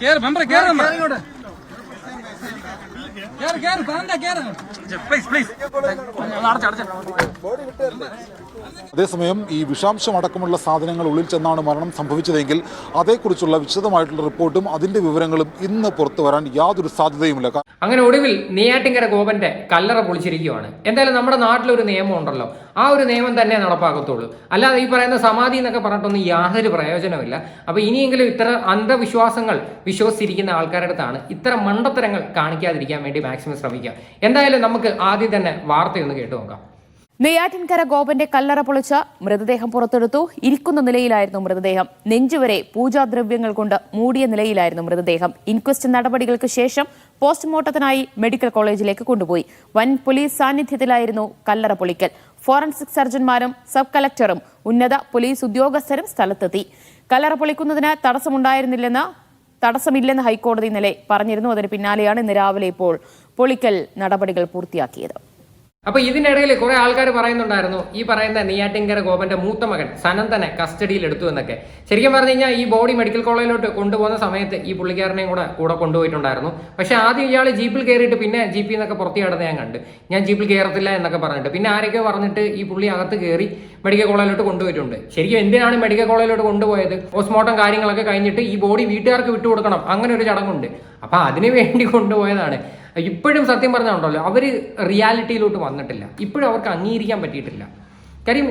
കേറ് മെമ്പർ കേറ് മെമ്പർ കേറ് കേറ് പറഞ്ഞ കേറ് പ്ലീസ് പ്ലീസ് അടച്ചടച്ച അതേസമയം ഈ വിഷാംശം അടക്കമുള്ള സാധനങ്ങൾ ഉള്ളിൽ ചെന്നാണ് മരണം സംഭവിച്ചതെങ്കിൽ അതേക്കുറിച്ചുള്ള വിശദമായിട്ടുള്ള റിപ്പോർട്ടും അതിന്റെ വിവരങ്ങളും ഇന്ന് പുറത്തു വരാൻ യാതൊരു സാധ്യതയുമില്ല. അങ്ങനെ ഒടുവിൽ നെയ്യാറ്റിങ്കര ഗോപന്റെ കല്ലറ പൊളിച്ചിരിക്കുകയാണ്. എന്തായാലും നമ്മുടെ നാട്ടിലൊരു നിയമം ഉണ്ടല്ലോ. ആ ഒരു നിയമം തന്നെ നടപ്പാക്കത്തുള്ളൂ. അല്ലാതെ ഈ പറയുന്ന സമാധി എന്നൊക്കെ പറഞ്ഞിട്ടൊന്നും യാതൊരു പ്രയോജനമില്ല അപ്പൊ ഇനിയെങ്കിലും ഇത്തരം അന്ധവിശ്വാസങ്ങൾ വിശ്വസിച്ചിരിക്കുന്ന ആൾക്കാരുടെ അടുത്താണ് ഇത്തരം മണ്ടത്തരങ്ങൾ കാണിക്കാതിരിക്കാൻ വേണ്ടി മാക്സിമം ശ്രമിക്കുക എന്തായാലും നമുക്ക് ആദ്യം തന്നെ വാർത്തയൊന്ന് കേട്ടു നോക്കാം. നെയ്യാറ്റിൻകര ഗോപന്റെ കല്ലറ പൊളിച്ച് മൃതദേഹം പുറത്തെടുത്തു. ഇരിക്കുന്ന നിലയിലായിരുന്നു മൃതദേഹം. നെഞ്ചുവരെ പൂജാദ്രവ്യങ്ങൾ കൊണ്ട് മൂടിയ നിലയിലായിരുന്നു മൃതദേഹം. ഇൻക്വസ്റ്റ് നടപടികൾക്ക് ശേഷം പോസ്റ്റ്മോർട്ടത്തിനായി മെഡിക്കൽ കോളേജിലേക്ക് കൊണ്ടുപോയി. വൻ പോലീസ് സാന്നിധ്യത്തിലായിരുന്നു കല്ലറ പൊളിക്കൽ. ഫോറൻസിക് സർജൻമാരും സബ് കളക്ടറും ഉന്നത പോലീസ് ഉദ്യോഗസ്ഥരും സ്ഥലത്തെത്തി. കല്ലറ പൊളിക്കുന്നതിന് തടസ്സമുണ്ടായിരുന്നില്ലെന്ന് തടസ്സമില്ലെന്ന് ഹൈക്കോടതി ഇന്നലെ പറഞ്ഞിരുന്നു. അതിന് പിന്നാലെയാണ് ഇന്ന് രാവിലെ ഇപ്പോൾ പൊളിക്കൽ നടപടികൾ പൂർത്തിയാക്കിയത്. അപ്പൊ ഇതിനിടയിൽ കുറെ ആൾക്കാർ പറയുന്നുണ്ടായിരുന്നു ഈ പറയുന്ന നെയ്യാറ്റിങ്കര ഗോപന്റെ മൂത്ത മകൻ സനന്തനെ കസ്റ്റഡിയിൽ എടുത്തു എന്നൊക്കെ. ശരിക്കും പറഞ്ഞു കഴിഞ്ഞാൽ ഈ ബോഡി മെഡിക്കൽ കോളേജിലോട്ട് കൊണ്ടുപോകുന്ന സമയത്ത് ഈ പുള്ളിക്കാരനെയും കൂടെ കൂടെ കൊണ്ടുപോയിട്ടുണ്ടായിരുന്നു. പക്ഷെ ആദ്യം ഇയാൾ ജീപ്പിൽ കയറിയിട്ട് പിന്നെ ജീപ്പിൽ നിന്നൊക്കെ പുറത്തു കിടന്ന് ഞാൻ കണ്ട്. ഞാൻ ജീപ്പിൽ കയറത്തില്ല എന്നൊക്കെ പറഞ്ഞിട്ട്. പിന്നെ ആരൊക്കെയോ പറഞ്ഞിട്ട് ഈ പുള്ളി അകത്ത് കയറി മെഡിക്കൽ കോളേജിലോട്ട് കൊണ്ടുപോയിട്ടുണ്ട്. ശരിക്കും എന്തിനാണ് മെഡിക്കൽ കോളേജിലോട്ട് കൊണ്ടുപോയത്? പോസ്റ്റ്മോർട്ടം കാര്യങ്ങളൊക്കെ കഴിഞ്ഞിട്ട് ഈ ബോഡി വീട്ടുകാർക്ക് വിട്ടുകൊടുക്കണം. അങ്ങനെ ഒരു ചടങ്ങുണ്ട്. അപ്പൊ അതിനു വേണ്ടി കൊണ്ടുപോയതാണ്. ഇപ്പോഴും സത്യം പറഞ്ഞുണ്ടല്ലോ അവർ റിയാലിറ്റിയിലോട്ട് വന്നിട്ടില്ല. ഇപ്പോഴും അവർക്ക് അംഗീകരിക്കാൻ പറ്റിയിട്ടില്ല. കാര്യം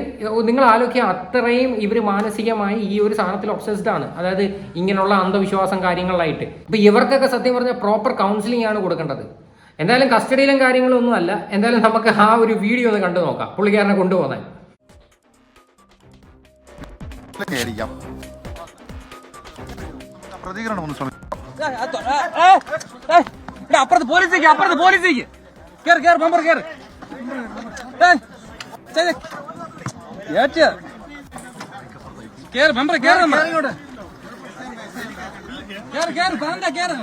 നിങ്ങൾ ആലോചിക്കുക അത്രയും ഇവർ മാനസികമായി ഈ ഒരു സാധനത്തിൽ ഒബ്സസ്ഡ് ആണ്. അതായത് ഇങ്ങനെയുള്ള അന്ധവിശ്വാസം കാര്യങ്ങളായിട്ട് അപ്പോൾ ഇവർക്കൊക്കെ സത്യം പറഞ്ഞാൽ പ്രോപ്പർ കൗൺസിലിംഗ് ആണ് കൊടുക്കേണ്ടത്. എന്തായാലും കസ്റ്റഡിയിലും കാര്യങ്ങളും ഒന്നും അല്ല. എന്തായാലും നമുക്ക് ആ ഒരു വീഡിയോ ഒന്ന് കണ്ടു നോക്കാം. പുള്ളിക്കാരനെ കൊണ്ടുപോകാൻ പ്രതികരണം ഒന്ന് ശ്രമിക്കും. അപ്പുറത്ത് പോലീസേക്ക് അപ്പുറത്ത് പോലീസേക്ക് കേറ് കേറ് മെമ്പർ കേറ്. കേറ് മെമ്പർ കേറ് മെമ്പർ കേറ് കേറ് കേറ്.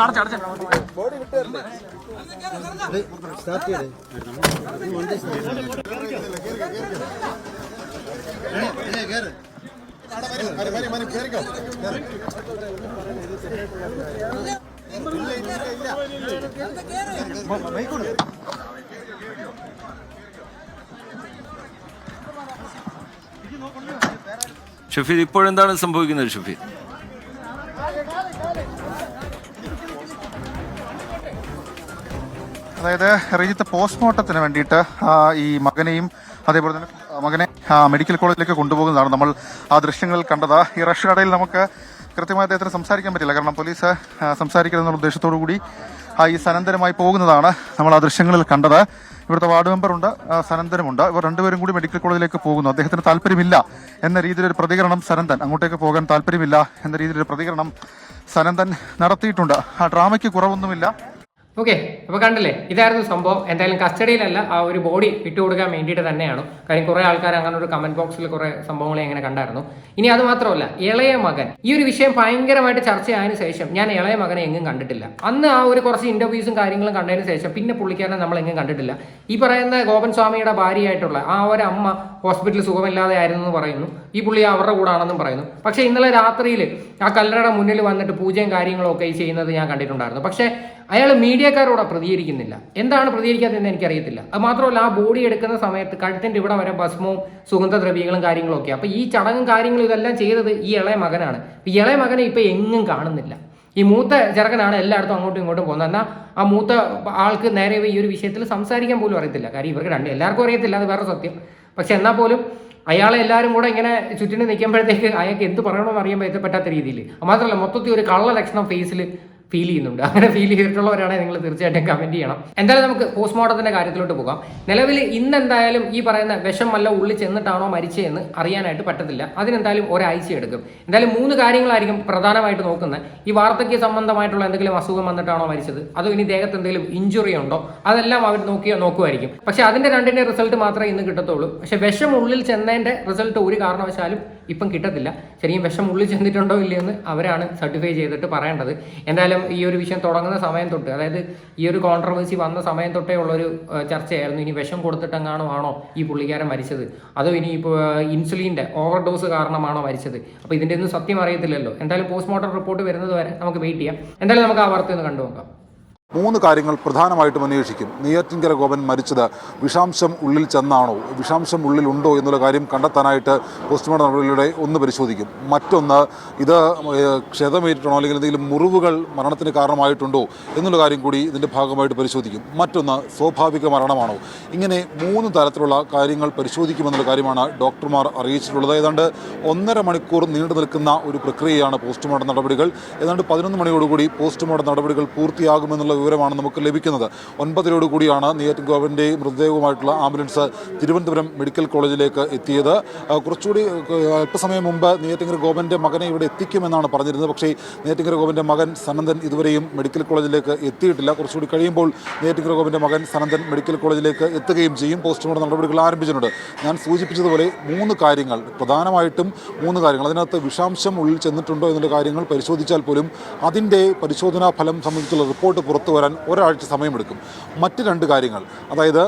അടച്ചടച്ച ഷഫീർ ഇപ്പോഴെന്താണ് സംഭവിക്കുന്നത് ഷഫീദ്? അതായത് റീജിത്ത് പോസ്റ്റ്മോർട്ടത്തിന് വേണ്ടിയിട്ട് ഈ മകനെയും അതേപോലെ തന്നെ മകനെ മെഡിക്കൽ കോളേജിലേക്ക് കൊണ്ടുപോകുന്നതാണ് നമ്മൾ ആ ദൃശ്യങ്ങളിൽ കണ്ടത്. ഈ റഷ്യടയിൽ നമുക്ക് കൃത്യമായി അദ്ദേഹത്തിന് സംസാരിക്കാൻ പറ്റില്ല. കാരണം പോലീസ് സംസാരിക്കുന്ന ഉദ്ദേശത്തോടു കൂടി ഈ സനന്തരമായി പോകുന്നതാണ് നമ്മൾ ആ ദൃശ്യങ്ങളിൽ കണ്ടത്. ഇവിടുത്തെ വാർഡ് മെമ്പറുണ്ട് സനന്തരമുണ്ട് ഇവർ രണ്ടുപേരും കൂടി മെഡിക്കൽ കോളേജിലേക്ക് പോകുന്നു. അദ്ദേഹത്തിന് താല്പര്യമില്ല എന്ന രീതിയിലൊരു പ്രതികരണം സനന്തൻ അങ്ങോട്ടേക്ക് പോകാൻ താല്പര്യമില്ല എന്ന രീതിയിലൊരു പ്രതികരണം സനന്തൻ നടത്തിയിട്ടുണ്ട്. ആ ഡ്രാമയ്ക്ക് കുറവൊന്നുമില്ല. ഓക്കെ അപ്പോൾ കണ്ടില്ലേ? ഇതായിരുന്നു സംഭവം. എന്തായാലും കസ്റ്റഡിയിലല്ല ആ ഒരു ബോഡി വിട്ടുകൊടുക്കാൻ വേണ്ടിയിട്ട് തന്നെയാണ്. കാര്യം കുറേ ആൾക്കാർ അങ്ങനെ ഒരു കമന്റ് ബോക്സിൽ കുറേ സംഭവങ്ങളെ അങ്ങനെ കണ്ടായിരുന്നു. ഇനി അത് മാത്രമല്ല ഇളയ മകൻ. ഈ ഒരു വിഷയം ഭയങ്കരമായിട്ട് ചർച്ചയായതിനു ശേഷം ഞാൻ ഇളയ മകനെ എങ്ങും കണ്ടിട്ടില്ല. അന്ന് ആ ഒരു കുറച്ച് ഇന്റർവ്യൂസും കാര്യങ്ങളും കണ്ടതിന് ശേഷം പിന്നെ പുള്ളിക്കാരനെ നമ്മൾ എങ്ങും കണ്ടിട്ടില്ല. ഈ പറയുന്ന ഗോപൻ സ്വാമിയുടെ ഭാര്യയായിട്ടുള്ള ആ ഒരു അമ്മ ഹോസ്പിറ്റലിൽ സുഖമില്ലാതെ ആയിരുന്നു എന്ന് പറയുന്നു. ഈ പുള്ളി അവരുടെ കൂടെ ആണെന്നും പറയുന്നു. പക്ഷേ ഇന്നലെ രാത്രിയിൽ ആ കല്ലറയുടെ മുന്നിൽ വന്നിട്ട് പൂജയും കാര്യങ്ങളൊക്കെ ഈ ചെയ്യുന്നത് ഞാൻ കണ്ടിട്ടുണ്ടായിരുന്നു. പക്ഷേ അയാൾ മീഡിയക്കാരോട് പ്രതികരിക്കുന്നില്ല. എന്താണ് പ്രതികരിക്കാത്തതെന്ന് എനിക്കറിയത്തില്ല. അത് മാത്രമല്ല ആ ബോഡി എടുക്കുന്ന സമയത്ത് കഴുത്തിന്റെ ഇവിടെ വരെ ഭസ്മവും സുഗന്ധദ്രവ്യങ്ങളും കാര്യങ്ങളൊക്കെ അപ്പോൾ ഈ ചടങ്ങും കാര്യങ്ങളും ഇതെല്ലാം ചെയ്തത് ഈ ഇളയ മകനാണ്. ഈ ഇളയ മകനെ ഇപ്പം എങ്ങും കാണുന്നില്ല. ഈ മൂത്ത ചെറുക്കനാണ് എല്ലായിടത്തും അങ്ങോട്ടും ഇങ്ങോട്ടും പോകുന്നത്. എന്നാൽ ആ മൂത്ത ആൾക്ക് നേരെ ഈ ഒരു വിഷയത്തിൽ സംസാരിക്കാൻ പോലും അറിയത്തില്ല. കാര്യം ഇവർക്ക് രണ്ട് എല്ലാവർക്കും അറിയത്തില്ല. അത് വേറെ സത്യം. പക്ഷെ എന്നാൽ പോലും അയാളെ എല്ലാവരും കൂടെ ഇങ്ങനെ ചുറ്റിന് നിൽക്കുമ്പോഴത്തേക്ക് അയാൾക്ക് എന്ത് പറയണമെന്ന് അറിയാൻ പറ്റാത്ത രീതിയിൽ. മാത്രമല്ല മൊത്തത്തിൽ ഒരു കള്ള ലക്ഷണം ഫേസിൽ ഫീൽ ചെയ്യുന്നുണ്ട്. അങ്ങനെ ഫീൽ ചെയ്തിട്ടുള്ളവരാണെങ്കിൽ നിങ്ങൾ തീർച്ചയായിട്ടും കമന്റ് ചെയ്യണം. എന്തായാലും നമുക്ക് പോസ്റ്റ്മോർട്ടത്തിന്റെ കാര്യത്തിലോട്ട് പോകാം. നിലവിൽ ഇന്ന് എന്തായാലും ഈ പറയുന്ന വിഷം വല്ല ഉള്ളിൽ ചെന്നിട്ടാണോ മരിച്ചതെന്ന് അറിയാനായിട്ട് പറ്റത്തില്ല. അതിനെന്തായാലും ഒരാഴ്ച എടുക്കും. എന്തായാലും മൂന്ന് കാര്യങ്ങളായിരിക്കും പ്രധാനമായിട്ട് നോക്കുന്നത്. ഈ വാർദ്ധക്യ സംബന്ധമായിട്ടുള്ള എന്തെങ്കിലും അസുഖം വന്നിട്ടാണോ മരിച്ചത്? അതോ ഇനി ദേഹത്ത് എന്തെങ്കിലും ഇഞ്ചുറി ഉണ്ടോ? അതെല്ലാം അവർ നോക്കിയോ നോക്കുമായിരിക്കും. പക്ഷേ അതിന്റെ രണ്ടിന്റെ റിസൾട്ട് മാത്രമേ ഇന്ന് കിട്ടത്തുള്ളൂ. പക്ഷേ വിഷം ഉള്ളിൽ ചെന്നതിന്റെ റിസൾട്ട് ഒരു കാരണവശാലും ഇപ്പം കിട്ടത്തില്ല. ശരിക്കും വിഷം ഉള്ളിൽ ചെന്നിട്ടുണ്ടോ ഇല്ലയെന്ന് അവരാണ് സർട്ടിഫൈ ചെയ്തിട്ട് പറയേണ്ടത്. എന്തായാലും ഈ ഒരു വിഷയം തുടങ്ങുന്ന സമയം തൊട്ട് അതായത് ഈ ഒരു കോൺട്രവേഴ്സി വന്ന സമയം തൊട്ടേ ഉള്ളൊരു ചർച്ചയായിരുന്നു. ഇനി വിഷം കൊടുത്തിട്ടെങ്ങാണോ ആണോ ഈ പുള്ളിക്കാരൻ മരിച്ചത്? അതോ ഇനി ഇപ്പോൾ ഇൻസുലിന്റെ ഓവർ ഡോസ് കാരണമാണോ മരിച്ചത്? അപ്പോൾ ഇതിന്റെ ഒന്നും സത്യം അറിയത്തില്ലല്ലോ. എന്തായാലും പോസ്റ്റ്മോർട്ടം റിപ്പോർട്ട് വരുന്നത് വരെ നമുക്ക് വെയിറ്റ് ചെയ്യാം. എന്തായാലും നമുക്ക് ആ വാർത്ത ഒന്ന് കണ്ടു നോക്കാം മൂന്ന് കാര്യങ്ങൾ പ്രധാനമായിട്ടും അന്വേഷിക്കും. നെയ്യാറ്റിൻകര ഗോപൻ മരിച്ചത് വിഷാംശം ഉള്ളിൽ ചെന്നാണോ? വിഷാംശം ഉള്ളിൽ ഉണ്ടോ എന്നുള്ള കാര്യം കണ്ടെത്താനായിട്ട് പോസ്റ്റ്മോർട്ടം നടപടികളിലൂടെ ഒന്ന് പരിശോധിക്കും. മറ്റൊന്ന് ഇത് ക്ഷതമേറ്റിട്ടാണോ അല്ലെങ്കിൽ എന്തെങ്കിലും മുറിവുകൾ മരണത്തിന് കാരണമായിട്ടുണ്ടോ എന്നുള്ള കാര്യം കൂടി ഇതിന്റെ ഭാഗമായിട്ട് പരിശോധിക്കും. മറ്റൊന്ന് സ്വാഭാവിക മരണമാണോ? ഇങ്ങനെ മൂന്ന് തരത്തിലുള്ള കാര്യങ്ങൾ പരിശോധിക്കുമെന്നുള്ള കാര്യമാണ് ഡോക്ടർമാർ അറിയിച്ചിട്ടുള്ളത്. ഏതാണ്ട് ഒന്നര മണിക്കൂർ നീണ്ടു നിൽക്കുന്ന ഒരു പ്രക്രിയയാണ് പോസ്റ്റ്മോർട്ടം നടപടികൾ. ഏതാണ്ട് പതിനൊന്ന് മണിയോടുകൂടി പോസ്റ്റ്മോർട്ടം നടപടികൾ പൂർത്തിയാകുമെന്നുള്ള വിവരമാണ് നമുക്ക് ലഭിക്കുന്നത്. ഒൻപതരോടുകൂടിയാണ് നീയറ്റ് ഗോവിന്റെ മൃതദേഹവുമായിട്ടുള്ള ആംബുലൻസ് തിരുവനന്തപുരം മെഡിക്കൽ കോളേജിലേക്ക് എത്തിയത്. കുറച്ചുകൂടി അല്പസമയം മുമ്പ് നെയ്യാറ്റിങ്കര ഗോപന്റെ മകനെ ഇവിടെ എത്തിക്കുമെന്നാണ് പറഞ്ഞിരുന്നത്. പക്ഷേ നെയ്യാറ്റിങ്കര ഗോപന്റെ മകൻ സനന്ദൻ ഇതുവരെയും മെഡിക്കൽ കോളേജിലേക്ക് എത്തിയിട്ടില്ല. കുറച്ചുകൂടി കഴിയുമ്പോൾ നെയ്യാറ്റിങ്കര ഗോപന്റെ മകൻ സനന്ദൻ മെഡിക്കൽ കോളേജിലേക്ക് എത്തുകയും ചെയ്യും. പോസ്റ്റ്മോർട്ടം നടപടികൾ ആരംഭിച്ചിട്ടുണ്ട്. ഞാൻ സൂചിപ്പിച്ചതുപോലെ മൂന്ന് കാര്യങ്ങൾ പ്രധാനമായിട്ടും മൂന്ന് കാര്യങ്ങൾ. അതിനകത്ത് വിഷാംശം ഉള്ളിൽ ചെന്നിട്ടുണ്ടോ എന്നുള്ള കാര്യങ്ങൾ പരിശോധിച്ചാൽ പോലും അതിന്റെ പരിശോധനാ ഫലം സംബന്ധിച്ചുള്ള റിപ്പോർട്ട് പുറത്തു വരാൻ ഒരാഴ്ച സമയമെടുക്കും. മറ്റ് രണ്ട് കാര്യങ്ങൾ അതായത്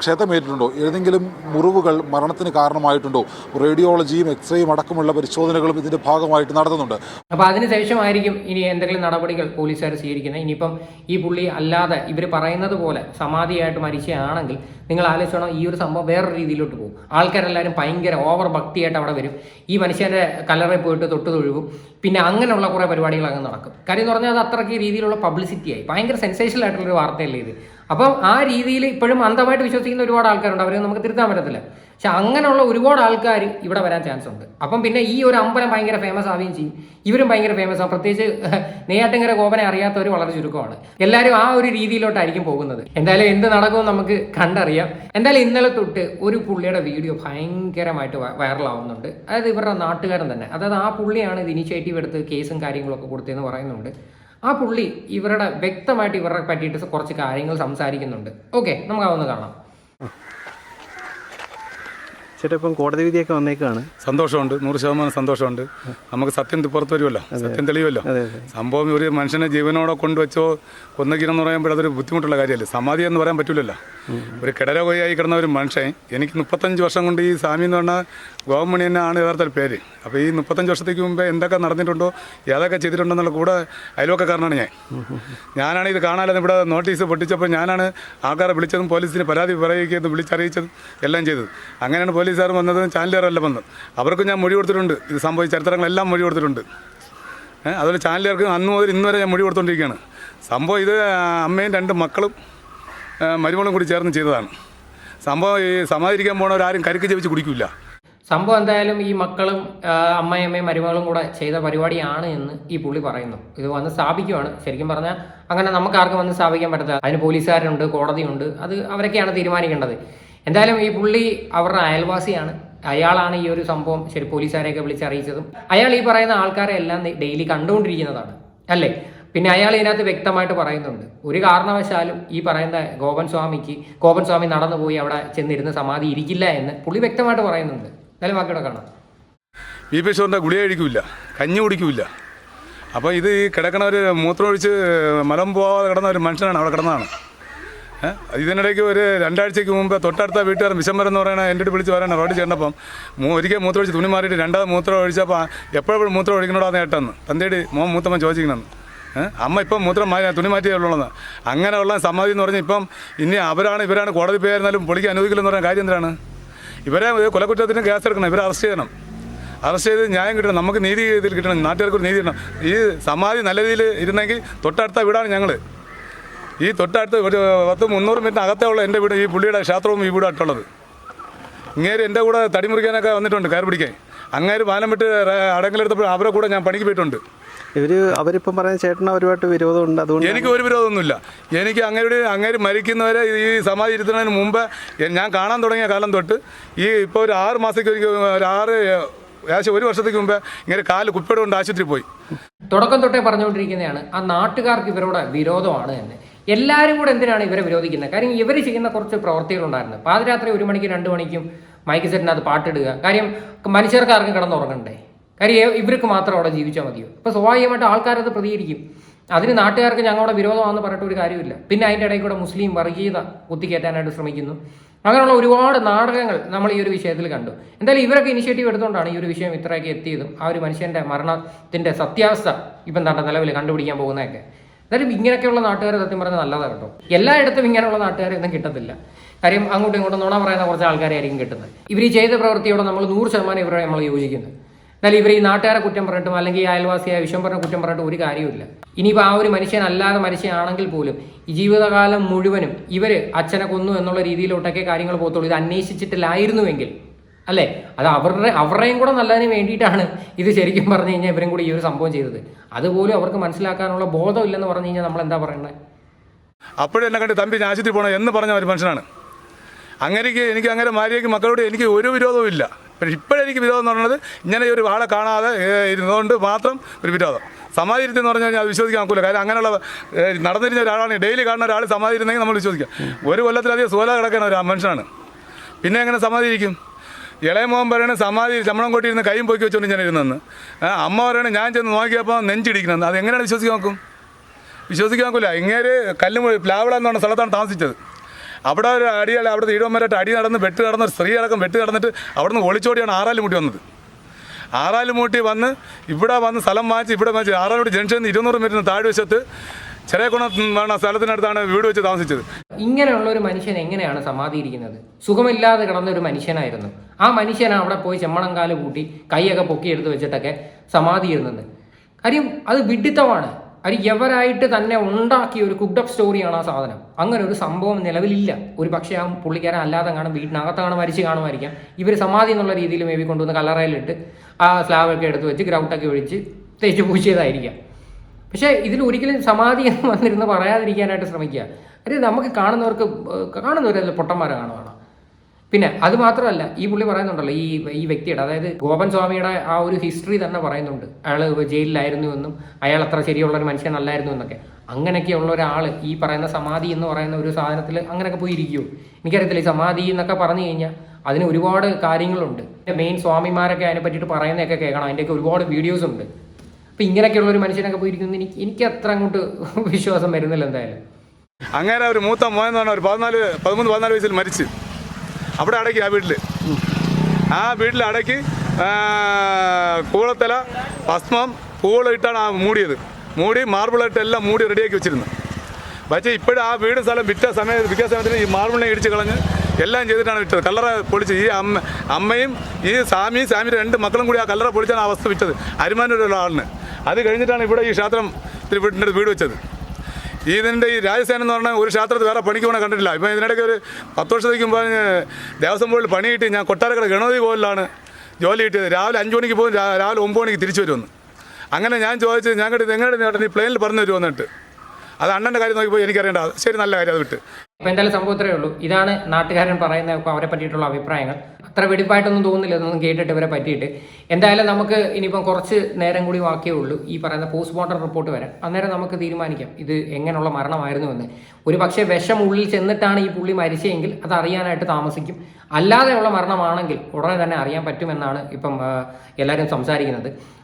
ക്ഷതമേറ്റിട്ടുണ്ടോ ഏതെങ്കിലും മുറിവുകൾ മരണത്തിന് കാരണമായിട്ടുണ്ടോ? റേഡിയോളജിയും എക്സ്റേയും അടക്കമുള്ള പരിശോധനകളും ഇതിന്റെ ഭാഗമായിട്ട് നടത്തുന്നുണ്ട്. അപ്പോൾ അതിനുശേഷമായിരിക്കും ഇനി എന്തെങ്കിലും നടപടികൾ പോലീസുകാർ സ്വീകരിക്കുന്നത്. ഇനിയിപ്പം ഈ പുള്ളി അല്ലാതെ ഇവർ പറയുന്നത് പോലെ സമാധിയായിട്ട് മരിച്ചയാണെങ്കിൽ നിങ്ങൾ ആലോചിച്ചോണം ഈ ഒരു സംഭവം വേറൊരു രീതിയിലോട്ട് പോകും. ആൾക്കാരെല്ലാവരും ഭയങ്കര ഓവർ ഭക്തിയായിട്ട് അവിടെ വരും. ഈ മനുഷ്യന്റെ കലറിൽ പോയിട്ട് തൊട്ട് തൊഴുകും പിന്നെ അങ്ങനെയുള്ള കുറേ പരിപാടികൾ അങ്ങ് നടക്കും. കാര്യം എന്ന് പറഞ്ഞാൽ അത് അത്രയ്ക്ക് രീതിയിലുള്ള പബ്ലിസിറ്റി ആയി. ഭയങ്കര സെൻസേഷണൽ ആയിട്ടുള്ള ഒരു വാർത്തയല്ലേ ഇത്. അപ്പം ആ രീതിയിൽ ഇപ്പോഴും അന്ധമായിട്ട് വിശ്വസിക്കുന്ന ഒരുപാട് ആൾക്കാരുണ്ട്. അവരെ നമുക്ക് തിരുത്താൻ പറ്റത്തില്ല. പക്ഷെ അങ്ങനെയുള്ള ഒരുപാട് ആൾക്കാർ ഇവിടെ വരാൻ ചാൻസ് ഉണ്ട്. അപ്പം പിന്നെ ഈ ഒരു അമ്പലം ഭയങ്കര ഫേമസ് ആവുകയും ചെയ്യും. ഇവരും ഭയങ്കര ഫേമസ് ആണ് പ്രത്യേകിച്ച് നെയ്യാട്ടങ്കര കോപനെ അറിയാത്തവർ വളരെ ചുരുക്കമാണ്. എല്ലാവരും ആ ഒരു രീതിയിലോട്ടായിരിക്കും പോകുന്നത്. എന്തായാലും എന്ത് നടക്കുമെന്ന് നമുക്ക് കണ്ടറിയാം. എന്തായാലും ഇന്നലെ തൊട്ട് ഒരു പുള്ളിയുടെ വീഡിയോ ഭയങ്കരമായിട്ട് വൈറലാവുന്നുണ്ട്. അതായത് ഇവരുടെ നാട്ടുകാരൻ തന്നെ. അതായത് ആ പുള്ളിയാണ് ഇത് ഇനിഷ്യേറ്റീവ് എടുത്ത് കേസും കാര്യങ്ങളൊക്കെ കൊടുത്തതെന്ന് പറയുന്നുണ്ട്. ആ പുള്ളി ഇവരുടെ വ്യക്തമായിട്ട് ഇവരെ പറ്റിയിട്ട് കുറച്ച് കാര്യങ്ങൾ സംസാരിക്കുന്നുണ്ട്. ഓക്കെ നമുക്ക് അതൊന്ന് കാണാം. ചേട്ടാ ഇപ്പം കോടതി വിധിയൊക്കെ വന്നേക്കാണ്. സന്തോഷമുണ്ട്. നൂറ് ശതമാനം സന്തോഷമുണ്ട്. നമുക്ക് സത്യം പുറത്തു വരുമല്ലോ. സത്യം തെളിയുമല്ലോ. സംഭവം ഒരു മനുഷ്യനെ ജീവനോടെ കൊണ്ടുവച്ചോ കൊന്നകിരെന്ന് പറയുമ്പോൾ അതൊരു ബുദ്ധിമുട്ടുള്ള കാര്യമല്ലേ? സമാധി എന്ന് പറയാൻ പറ്റില്ലല്ലോ ഒരു കിടരകൊയായി കിടന്ന ഒരു മനുഷ്യൻ എനിക്ക് മുപ്പത്തഞ്ച് വർഷം കൊണ്ട് ഈ സ്വാമി എന്ന് പറഞ്ഞാൽ ഗോവമണി തന്നെയാണ് യഥാർത്ഥ പേര്. അപ്പോൾ ഈ മുപ്പത്തഞ്ച് വർഷത്തേക്ക് മുമ്പേ എന്തൊക്കെ നടന്നിട്ടുണ്ടോ ഏതൊക്കെ ചെയ്തിട്ടുണ്ടെന്നുള്ള കൂടെ അയൽവക്കക്കാരനാണ് ഞാൻ. ഞാനാണ് ഇത് കാണാതെ ഇവിടെ നോട്ടീസ് പൊട്ടിച്ചപ്പോൾ ഞാനാണ് ആൾക്കാരെ വിളിച്ചതും പോലീസിന് പരാതി പറയുകയും വിളിച്ചറിയിച്ചതും എല്ലാം ചെയ്തത്. അങ്ങനെയാണ് പോലീസുകാർ വന്നതും ചാനലുകാരെല്ലാം വന്നത് അവർക്കും ഞാൻ മൊഴി കൊടുത്തിട്ടുണ്ട്. ഇത് സംഭവിച്ച ചരിത്രങ്ങളെല്ലാം മൊഴി കൊടുത്തിട്ടുണ്ട്. അതുപോലെ ചാനലുകാർക്ക് അന്ന് മുതൽ ഇന്ന് വരെ ഞാൻ മൊഴി കൊടുത്തുകൊണ്ടിരിക്കുകയാണ് സംഭവം ഇത് അമ്മയും രണ്ട് മക്കളും മരുമകളും കൂടി ചേർന്ന് ചെയ്തതാണ്. സംഭവം ഈ സമാധിരിക്കാൻ പോണവരാരും കരുക്ക് ജപിച്ച് കുടിക്കില്ല സംഭവം എന്തായാലും ഈ മക്കളും അമ്മയും അമ്മയും മരുമകളും കൂടെ ചെയ്ത പരിപാടിയാണ് എന്ന് ഈ പുള്ളി പറയുന്നു. ഇത് വന്ന് സ്ഥാപിക്കുവാണ്. ശരിക്കും പറഞ്ഞാൽ അങ്ങനെ നമുക്ക് ആർക്കും വന്ന് സ്ഥാപിക്കാൻ പറ്റത്തില്ല. അതിന് പോലീസുകാരുണ്ട് കോടതിയുണ്ട്. അത് അവരൊക്കെയാണ് തീരുമാനിക്കേണ്ടത്. എന്തായാലും ഈ പുള്ളി അവരുടെ അയൽവാസിയാണ്. അയാളാണ് ഈ ഒരു സംഭവം ശരി പോലീസുകാരെയൊക്കെ വിളിച്ചറിയിച്ചതും അയാൾ ഈ പറയുന്ന ആൾക്കാരെ എല്ലാം ഡെയിലി കണ്ടുകൊണ്ടിരിക്കുന്നതാണ്. അല്ലേ? പിന്നെ അയാൾ ഇതിനകത്ത് വ്യക്തമായിട്ട് പറയുന്നുണ്ട്. ഒരു കാരണവശാലും ഈ പറയുന്ന ഗോപൻ സ്വാമിക്ക് ഗോപൻ സ്വാമി നടന്നു പോയി അവിടെ ചെന്നിരുന്ന് സമാധി ഇരിക്കില്ല എന്ന് പുള്ളി വ്യക്തമായിട്ട് പറയുന്നുണ്ട്. എന്തായാലും ബാക്കിയുടെ കാണാം. ബി പി ഷോറിന്റെ ഗുളിക കഞ്ഞി കുടിക്കില്ല അപ്പോൾ ഇത് ഈ കിടക്കണ ഒരു മൂത്രമൊഴിച്ച് മലം പോവാതെ കിടന്ന ഒരു മനുഷ്യനാണ് അവിടെ കിടന്നതാണ്. ഇതിനിടയ്ക്ക് ഒരു രണ്ടാഴ്ചയ്ക്ക് മുമ്പ് തൊട്ടടുത്ത വീട്ടുകാരൻ വിശംബരം എന്ന് പറയുന്ന എന്റെ വിളിച്ച് പറയണ റോഡിൽ ചെന്നപ്പം മൂ- ഒരിക്കൽ മൂത്രം ഒഴിച്ച് തുണി മാറിയിട്ട് രണ്ടാമത് മൂത്രം ഒഴിച്ചപ്പോൾ എപ്പോഴും മൂത്രം ഒഴിക്കണോടാ നേട്ടെന്ന് തന്തേടി മോൻ മൂത്തമ്മ ചോദിക്കണമെന്ന് അമ്മ ഇപ്പം മൂത്രം മാറ്റി തുണി മാറ്റിയേ ഉള്ളൂന്ന്. അങ്ങനെയുള്ള സമ്മതി എന്ന് പറഞ്ഞാൽ ഇപ്പം ഇനി അവരാണ് ഇവരാണ് കോടതി പോയായിരുന്നാലും പൊളിക്ക് അനുവദിക്കില്ലെന്ന് പറയുന്ന കാര്യം എന്തിനാണ്? ഇവരെ കൊലക്കുറ്റത്തിന് കേസ് എടുക്കണം ഇവരെ അറസ്റ്റ് ചെയ്യണം. അറസ്റ്റ് ചെയ്ത് ന്യായം കിട്ടണം നമുക്ക് നീതി ഇതിൽ കിട്ടണം നാട്ടുകാർക്ക് നീതി കിട്ടണം. ഈ സമാധി നല്ല രീതിയിൽ ഇരുന്നെങ്കിൽ തൊട്ടടുത്ത വീടാണ് ഞങ്ങൾ ഈ തൊട്ടടുത്ത് ഒരു പത്ത് മുന്നൂറ് മീറ്റർ അകത്തേ ഉള്ള എന്റെ വീട് ഈ പുള്ളിയുടെ ക്ഷേത്രവും ഈ വീടായിട്ടുള്ളത് ഇങ്ങേര് എന്റെ കൂടെ തടി മുറിക്കാനൊക്കെ വന്നിട്ടുണ്ട് കയറി പിടിക്കാൻ. അങ്ങേര് പാലം വിട്ട് അടങ്ങലെടുത്തപ്പോൾ അവരെ കൂടെ ഞാൻ പണിക്ക് പോയിട്ടുണ്ട്. ഇവർ അവരിപ്പം പറയുന്ന ചേട്ടന് അവരുമായിട്ട് വിരോധമുണ്ട് അതുകൊണ്ട് എനിക്ക് ഒരു വിരോധമൊന്നുമില്ല. എനിക്ക് അങ്ങേരുടെ അങ്ങേര് മരിക്കുന്നവരെ ഈ സമാധി ഇരുത്തുന്നതിന് മുമ്പ് ഞാൻ കാണാൻ തുടങ്ങിയ കാലം തൊട്ട് ഈ ഇപ്പോൾ ഒരു ആറ് മാസത്തേക്ക് ഒരു ആറ് ഏകദേശം ഒരു വർഷത്തേക്ക് മുമ്പ് ഇങ്ങനെ കാൽ കുപ്പിയുടെ കൊണ്ട് ആശുപത്രി പോയി. തുടക്കം തൊട്ടേ പറഞ്ഞുകൊണ്ടിരിക്കുന്നതാണ് ആ നാട്ടുകാർക്ക് ഇവരോട് വിരോധമാണ് എന്ന്. എല്ലാവരും കൂടെ എന്തിനാണ് ഇവരെ വിരോധിക്കുന്നത്? കാര്യം ഇവർ ചെയ്യുന്ന കുറച്ച് പ്രവർത്തികളുണ്ടായിരുന്നു. പാതിരാത്രി ഒരു മണിക്ക് രണ്ട് മണിക്കും മൈക്ക് സെറ്റിനകത്ത് പാട്ടിടുക. കാര്യം മനുഷ്യർക്ക് ആർക്കും കിടന്നുറങ്ങണ്ടേ? കാര്യം ഇവർക്ക് മാത്രം അവിടെ ജീവിച്ചാൽ മതിയോ? അപ്പോൾ സ്വാഭാവികമായിട്ട് ആൾക്കാരത് പ്രതികരിക്കും. അതിന് നാട്ടുകാർക്ക് ഞങ്ങളുടെ വിരോധമാണെന്ന് പറഞ്ഞിട്ട് ഒരു കാര്യമില്ല. പിന്നെ അതിന്റെ ഇടയിൽ കൂടെ മുസ്ലിം വർഗീയത കുത്തിക്കയറ്റാനായിട്ട് ശ്രമിക്കുന്നു. അങ്ങനെയുള്ള ഒരുപാട് നാടകങ്ങൾ നമ്മൾ ഈ ഒരു വിഷയത്തിൽ കണ്ടു. എന്തായാലും ഇവരൊക്കെ ഇനിഷ്യേറ്റീവ് എടുത്തുകൊണ്ടാണ് ഈ ഒരു വിഷയം ഇത്രയൊക്കെ എത്തിയതും ആ ഒരു മനുഷ്യന്റെ മരണത്തിന്റെ സത്യാവസ്ഥ ഇപ്പം എന്താ നിലവിൽ കണ്ടുപിടിക്കാൻ പോകുന്നതൊക്കെ. എന്തായാലും ഇങ്ങനെയൊക്കെയുള്ള നാട്ടുകാരെ സത്യം പറഞ്ഞാൽ നല്ലതാണ് കേട്ടോ. എല്ലായിടത്തും ഇങ്ങനെയുള്ള നാട്ടുകാരെ ഒന്നും കിട്ടത്തില്ല. കാര്യം അങ്ങോട്ടും ഇങ്ങോട്ടും നുണ പറയുന്ന കുറച്ച് ആൾക്കാരായിരിക്കും കിട്ടുന്നത്. ഇവർ ഈ ചെയ്ത പ്രവൃത്തിയോടെ നമ്മൾ നൂറ് ശതമാനം ഇവരെ നമ്മൾ യോജിക്കുന്നത് എന്നാൽ ഇവർ ഈ നാട്ടുകാരെ കുറ്റം പറഞ്ഞിട്ടും അല്ലെങ്കിൽ ഈ അയൽവാസിയായ വിഷം പറഞ്ഞ കുറ്റം പറഞ്ഞിട്ട് ഒരു കാര്യമില്ല ഇനിയിപ്പോൾ ആ ഒരു മനുഷ്യൻ അല്ലാതെ മനുഷ്യനാണെങ്കിൽ പോലും ഈ ജീവിതകാലം മുഴുവനും ഇവർ അച്ഛനെ കൊന്നു എന്നുള്ള രീതിയിലോട്ടൊക്കെ കാര്യങ്ങൾ പോകത്തുള്ളൂ. ഇത് അന്വേഷിച്ചിട്ടില്ലായിരുന്നുവെങ്കിൽ അല്ലേ? അത് അവരുടെ അവരുടെയും കൂടെ നല്ലതിന് വേണ്ടിയിട്ടാണ് ഇത് ശരിക്കും പറഞ്ഞു കഴിഞ്ഞാൽ ഇവരും കൂടി ഈ ഒരു സംഭവം ചെയ്തത്. അതുപോലും അവർക്ക് മനസ്സിലാക്കാനുള്ള ബോധമില്ലെന്ന് പറഞ്ഞു കഴിഞ്ഞാൽ നമ്മൾ എന്താ പറയുന്നത് അപ്പോഴും എന്നെ കണ്ട് തമ്പി ഞാൻ പോകണം എന്ന് പറഞ്ഞ ഒരു മനുഷ്യനാണ്. അങ്ങനെക്ക് എനിക്ക് അങ്ങനെ ഭാര്യയ്ക്ക് മക്കളോട് എനിക്ക് ഒരു വിരോധവും ഇല്ല. പക്ഷേ ഇപ്പോഴെനിക്ക് വിരോധം എന്ന് പറയുന്നത് ഇങ്ങനെ ഒരു ആളെ കാണാതെ ഇരുന്നതുകൊണ്ട് മാത്രം ഒരു വിരോധം. സമാധി ഇരുത്തി എന്ന് പറഞ്ഞു കഴിഞ്ഞാൽ അത് വിശ്വസിക്കാൻ ഒക്കില്ല കാര്യം അങ്ങനെയുള്ള നടന്നിരുന്ന ഒരാളാണ് ഡെയിലി കാണുന്ന ഒരാൾ സമാധി ഇരുന്നെങ്കിൽ നമ്മൾ വിശ്വസിക്കാം. ഒരു കൊല്ലത്തിലധികം സോല കിടക്കുന്ന ഒരു മനുഷ്യനാണ്. പിന്നെ എങ്ങനെ സമാധി ഇരിക്കും ഇളയ മോൻ പറയണ സമാധി ചമ്മണം കൊട്ടിയിരുന്ന് കൈയും പൊക്കി വെച്ചുകൊണ്ട് ഞാൻ ഇരുന്നെന്ന് അമ്മ പറയണ ഞാൻ ചെന്ന് നോക്കിയപ്പോൾ നെഞ്ചിടിക്കണമെന്ന് അത് എങ്ങനെയാണ് വിശ്വസിക്കാൻ നോക്കും? വിശ്വസിക്കാൻ നോക്കില്ല ഇങ്ങേര് കല്ലുമൊഴി പ്ലാവിള എന്ന് പറഞ്ഞ സ്ഥലത്താണ് താമസിച്ചത്. അവിടെ ഒരു അടിയല്ല അവിടെ ഈടവന്മാരായിട്ട് അടി നടന്ന് വെട്ട് നടന്ന് ഒരു സ്ത്രീ അടക്കം വെട്ട് നടന്നിട്ട് അവിടുന്ന് ഒളിച്ചോടിയാണ് ആറാലുമുട്ടി വന്നത്. ആറാലുമുട്ടി വന്ന് ഇവിടെ വന്ന് സ്ഥലം മാറ്റി ഇവിടെ മാറ്റി ആറാലുമുട്ടി നിന്ന് ഇരുന്നൂറ് മീറ്ററിന് താഴ്വശത്ത് ചെറിയ കുണം വേണ സ്ഥലത്തിനടുത്താണ് വീട് വെച്ച് താമസിച്ചത്. ഇങ്ങനെയുള്ള ഒരു മനുഷ്യൻ എങ്ങനെയാണ് സമാധിയിരിക്കുന്നത്? സുഖമില്ലാതെ കിടന്ന ഒരു മനുഷ്യനായിരുന്നു. ആ മനുഷ്യൻ അവിടെ പോയി ചെമ്മണങ്കാൽ കൂട്ടി കൈയൊക്കെ പൊക്കി പൊക്കിയെടുത്ത് വെച്ചിട്ടൊക്കെ സമാധി ഇരുന്നത് കാര്യം അത് വിഡിത്തമാണ്. അത് എവരായിട്ട് തന്നെ ഉണ്ടാക്കിയ ഒരു കുക്ഡപ്പ് സ്റ്റോറിയാണ് ആ സാധനം. അങ്ങനെ ഒരു സംഭവം നിലവിലില്ല. ഒരു പക്ഷേ ആ പുള്ളിക്കാരൻ അല്ലാതെ കാണും വീട്ടിനകത്താണ് മരിച്ച് കാണുമായിരിക്കാം. ഇവർ സമാധി എന്നുള്ള രീതിയിൽ മേബി കൊണ്ടുവന്ന് കല്ലറയിലിട്ട് ആ സ്ലാബൊക്കെ എടുത്ത് വെച്ച് ഗ്രൗട്ടൊക്കെ ഒഴിച്ച് തേച്ച് പൂശിയതായിരിക്കാം. പക്ഷേ ഇതിൽ ഒരിക്കലും സമാധി എന്ന് വന്നിരുന്ന് പറയാതിരിക്കാനായിട്ട് ശ്രമിക്കുക. അതായത് നമുക്ക് കാണുന്നവർക്ക് കാണുന്നവരല്ല പൊട്ടന്മാരെ കാണുവാണ്. പിന്നെ അത് മാത്രമല്ല ഈ പുള്ളി പറയുന്നുണ്ടല്ലോ ഈ ഈ വ്യക്തിയുടെ അതായത് ഗോപൻ സ്വാമിയുടെ ആ ഒരു ഹിസ്റ്ററി തന്നെ പറയുന്നുണ്ട്. അയാൾ ജയിലിലായിരുന്നു എന്നും അയാൾ അത്ര ശരിയുള്ള ഒരു മനുഷ്യനല്ലായിരുന്നു എന്നൊക്കെ. അങ്ങനെയൊക്കെയുള്ള ഒരാൾ ഈ പറയുന്ന സമാധി എന്ന് പറയുന്ന ഒരു സാധനത്തിൽ അങ്ങനെയൊക്കെ പോയി ഇരിക്കുമോ എനിക്കറിയത്തില്ല ഈ സമാധി എന്നൊക്കെ പറഞ്ഞു കഴിഞ്ഞാൽ അതിന് ഒരുപാട് കാര്യങ്ങളുണ്ട്. മെയിൻ സ്വാമിമാരൊക്കെ അതിനെ പറ്റിയിട്ട് പറയുന്നതൊക്കെ കേൾക്കണം. അതിന്റെയൊക്കെ ഒരുപാട് വീഡിയോസ് ഉണ്ട്. അപ്പം ഇങ്ങനെയൊക്കെയുള്ള ഒരു മനുഷ്യനൊക്കെ പോയിരിക്കുന്നു എനിക്ക് എനിക്ക് അത്ര അങ്ങോട്ട് വിശ്വാസം വരുന്നില്ല എന്തായാലും. അങ്ങനെ ഒരു മൂത്ത മോൻ എന്ന് പറഞ്ഞാൽ ഒരു പതിനാല് പതിമൂന്ന് പതിനാല് വയസ്സിൽ മരിച്ച്. അവിടെ അടക്കി ആ വീട്ടിൽ ആ വീട്ടിൽ അടക്കി കൂളത്തല ഭസ്മം പൂളിട്ടാണ് ആ മൂടിയത്. മൂടി മാർബിളായിട്ട് എല്ലാം മൂടി റെഡിയാക്കി വെച്ചിരുന്നു. പക്ഷേ ഇപ്പോഴും ആ വീട് സ്ഥലം വിറ്റ സമയത്ത് വിൽക്കാൻ സമയത്തിന് ഈ മാർബിളിനെ ഇടിച്ച് കളഞ്ഞ് എല്ലാം ചെയ്തിട്ടാണ് വിറ്റത് കല്ലറ പൊളിച്ച് ഈ അമ്മ അമ്മയും ഈ സ്വാമിയും സ്വാമിയുടെ രണ്ട് മക്കളും കൂടി ആ കല്ലറ പൊളിച്ചാണ് ആ അവസ്ഥ വിറ്റത്. അരുമാനൂരുള്ള ആളിന്. അത് കഴിഞ്ഞിട്ടാണ് ഇവിടെ ഈ ക്ഷേത്രം വീടിന്റെ വീട് വെച്ചത്. ഇതിന്റെ ഈ രാജസേന എന്ന് പറഞ്ഞാൽ ഒരു ക്ഷേത്രത്തിൽ വേറെ പണിക്ക് പോകണ കണ്ടിട്ടില്ല. ഇപ്പം ഇതിനിടയ്ക്ക് ഒരു പത്ത് വർഷത്തേക്ക് മുമ്പ് ദേവസ്വം ബോർഡിൽ പണി കിട്ടി ഞാൻ കൊട്ടാരക്കട ഗണപതി കോവിലാണ് ജോലി കിട്ടിയത്. രാവിലെ അഞ്ച് മണിക്ക് പോകും രാവിലെ ഒമ്പത് മണിക്ക് തിരിച്ചു വരുമെന്ന്. അങ്ങനെ ഞാൻ ചോദിച്ചു ഞാൻ കേട്ടത് എങ്ങനെ ചേട്ടൻ? ഈ പ്ലെയിനിൽ പറഞ്ഞു തരുമോ എന്നിട്ട്. അത് അണ്ണന്റെ കാര്യം നോക്കിയപ്പോൾ എനിക്കറിയേണ്ട. ശരി നല്ല കാര്യം അത് വിട്ട്. അപ്പോൾ എന്തായാലും സംഭവം ഇത്രയേ ഉള്ളൂ. ഇതാണ് നാട്ടുകാരൻ പറയുന്ന അവരെ പറ്റിയിട്ടുള്ള അഭിപ്രായങ്ങൾ. അത്ര വെടിപ്പായിട്ടൊന്നും തോന്നുന്നില്ല ഇതൊന്നും കേട്ടിട്ട് ഇവരെ പറ്റിയിട്ട്. എന്തായാലും നമുക്ക് ഇനിയിപ്പം കുറച്ച് നേരം കൂടി ബാക്കിയേ ഉള്ളൂ. ഈ പറയുന്ന പോസ്റ്റ്മോർട്ടം റിപ്പോർട്ട് വരാൻ അന്നേരം നമുക്ക് തീരുമാനിക്കാം ഇത് എങ്ങനെയുള്ള മരണമായിരുന്നു എന്ന്. ഒരു പക്ഷേ വിഷം ഉള്ളിൽ ചെന്നിട്ടാണ് ഈ പുള്ളി മരിച്ചതെങ്കിൽ അത് അറിയാനായിട്ട് താമസിക്കും. അല്ലാതെയുള്ള മരണമാണെങ്കിൽ ഉടനെ തന്നെ അറിയാൻ പറ്റുമെന്നാണ് ഇപ്പം എല്ലാവരും സംസാരിക്കുന്നത്.